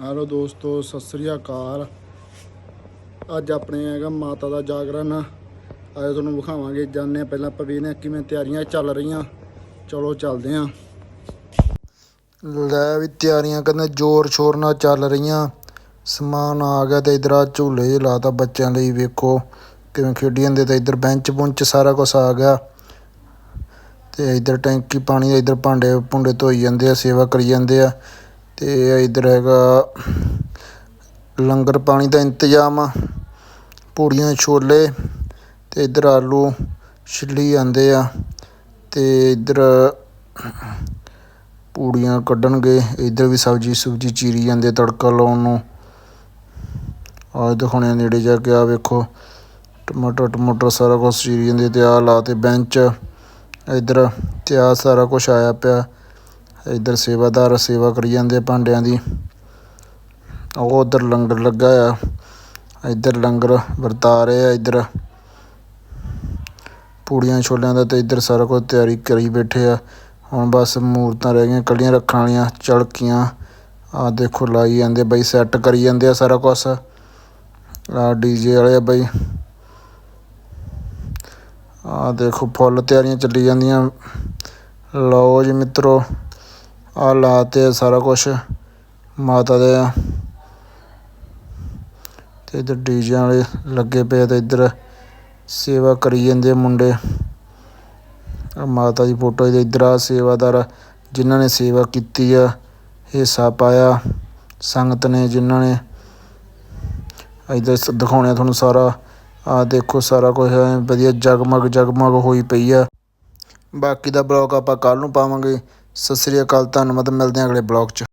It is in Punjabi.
ਹੈਲੋ ਦੋਸਤੋ, ਸਤਿ ਸ੍ਰੀ ਅਕਾਲ। ਅੱਜ ਆਪਣੇ ਹੈਗਾ ਮਾਤਾ ਦਾ ਜਾਗਰਣ। ਅੱਜ ਤੁਹਾਨੂੰ ਵਿਖਾਵਾਂਗੇ, ਜਾਣਦੇ ਹਾਂ ਪਹਿਲਾਂ ਆਪਾਂ ਵੇਖਦੇ ਹਾਂ ਕਿਵੇਂ ਤਿਆਰੀਆਂ ਚੱਲ ਰਹੀਆਂ। ਚਲੋ ਚੱਲਦੇ ਹਾਂ। ਲੈ ਵੀ ਤਿਆਰੀਆਂ ਕਹਿੰਦੇ ਜ਼ੋਰ ਸ਼ੋਰ ਨਾਲ ਚੱਲ ਰਹੀਆਂ। ਸਮਾਨ ਆ ਗਿਆ ਤੇ ਇਧਰ ਆ ਝੂਲੇ ਜਿਹੇ ਲਾਤਾ ਬੱਚਿਆਂ ਲਈ, ਵੇਖੋ ਕਿਵੇਂ ਖੇਡੀ ਜਾਂਦੇ ਤੇ ਇਧਰ ਬੈਂਚ ਬੁੰਚ ਸਾਰਾ ਕੁਝ ਆ ਗਿਆ। ਤੇ ਇਧਰ ਟੈਂਕੀ ਪਾਣੀ ਦਾ ਇਧਰ ਭਾਂਡੇ ਭੁੰਡੇ ਧੋਈ ਜਾਂਦੇ ਆ, ਸੇਵਾ ਕਰੀ ਜਾਂਦੇ ਆ। ਤੇ ਇਧਰ ਹੈਗਾ ਲੰਗਰ ਪਾਣੀ ਦਾ ਇੰਤਜ਼ਾਮ, ਪੂੜੀਆਂ ਛੋਲੇ ਤੇ ਇਧਰ ਆਲੂ ਛਿੱਲੀ ਜਾਂਦੇ ਆ ਤੇ ਇਧਰ ਪੂੜੀਆਂ ਕੱਢਣਗੇ, ਇਧਰ ਵੀ ਸਬਜੀ ਸੁਬਜੀ ਚੀਰੀ ਜਾਂਦੇ ਤੜਕਾ ਲਾਉਣ ਨੂੰ। ਆਹ ਦਿਖਾਉਣੇ ਆ ਨੇੜੇ ਜਾ ਕੇ ਆ ਵੇਖੋ, ਟਮਾਟਰ ਟਮਾਟਰ ਸਾਰਾ ਕੁਝ ਚੀਰੀ ਜਾਂਦੇ ਤੇ ਆ ਲਾ ਤੇ ਬੈਂਚ, ਇਧਰ ਤੇ ਆ ਸਾਰਾ ਕੁਝ ਆਇਆ ਪਿਆ। ਇੱਧਰ ਸੇਵਾਦਾਰ ਸੇਵਾ ਕਰੀ ਜਾਂਦੇ ਆ ਭਾਂਡਿਆਂ ਦੀ। ਉਹ ਉਧਰ ਲੰਗਰ ਲੱਗਾ ਆ। ਇੱਧਰ ਲੰਗਰ ਵਰਤਾ ਰਹੇ ਆ ਇੱਧਰ। ਪੂੜੀਆਂ ਛੋਲਿਆਂ ਦਾ ਤੇ ਇੱਧਰ ਸਾਰਾ ਕੁਝ ਤਿਆਰੀ ਕਰੀ ਬੈਠੇ ਆ। ਹੁਣ ਬਸ ਮੂਰਤਾਂ ਰਹਿ ਗਈਆਂ, ਕੱਲੀਆਂ ਰੱਖਣ ਵਾਲੀਆਂ ਚਲਕੀਆਂ ਆ ਦੇਖੋ ਲਾਈ ਜਾਂਦੇ ਬਈ ਸੈੱਟ ਕਰੀ ਜਾਂਦੇ ਆ ਸਾਰਾ ਕੁਝ ਆ ਡੀਜੇ ਵਾਲੇ ਆ ਬਈ। ਆ ਦੇਖੋ ਫੁੱਲ ਤਿਆਰੀਆਂ ਚੱਲੀ ਜਾਂਦੀਆਂ। ਲਓ ਜੀ ਮਿੱਤਰੋ। ਆ ਲਾਤੇ ਸਾਰਾ ਕੁਝ ਮਾਤਾ ਦੇ ਆ ਤੇ ਇਧਰ ਡੀਜੇ ਵਾਲੇ ਲੱਗੇ ਪਏ ਆ ਤੇ ਇਧਰ ਸੇਵਾ ਕਰੀ ਜਾਂਦੇ ਆ ਮੁੰਡੇ। ਆ ਮਾਤਾ ਦੀ ਫੋਟੋ ਤੇ ਇਧਰ ਆ, ਸੇਵਾਦਾਰ ਜਿਨ੍ਹਾਂ ਨੇ ਸੇਵਾ ਕੀਤੀ ਆ, ਹਿੱਸਾ ਪਾਇਆ, ਸੰਗਤ ਨੇ ਜਿਨ੍ਹਾਂ ਨੇ। ਇਧਰ ਦਿਖਾਉਣੇ ਆ ਤੁਹਾਨੂੰ ਸਾਰਾ। ਆ ਦੇਖੋ ਸਾਰਾ ਕੁਝ ਵਧੀਆ ਜਗਮਗ ਜਗਮਗ ਹੋਈ ਪਈ ਆ। ਬਾਕੀ ਦਾ ਬਲੌਗ ਆਪਾਂ ਕੱਲ ਨੂੰ ਪਾਵਾਂਗੇ। ਸਤਿ ਸ੍ਰੀ ਅਕਾਲ ਧੰਨਵਾਦ ਮਿਲਦੇ ਹਾਂ ਅਗਲੇ ਬਲੌਗ 'ਚ।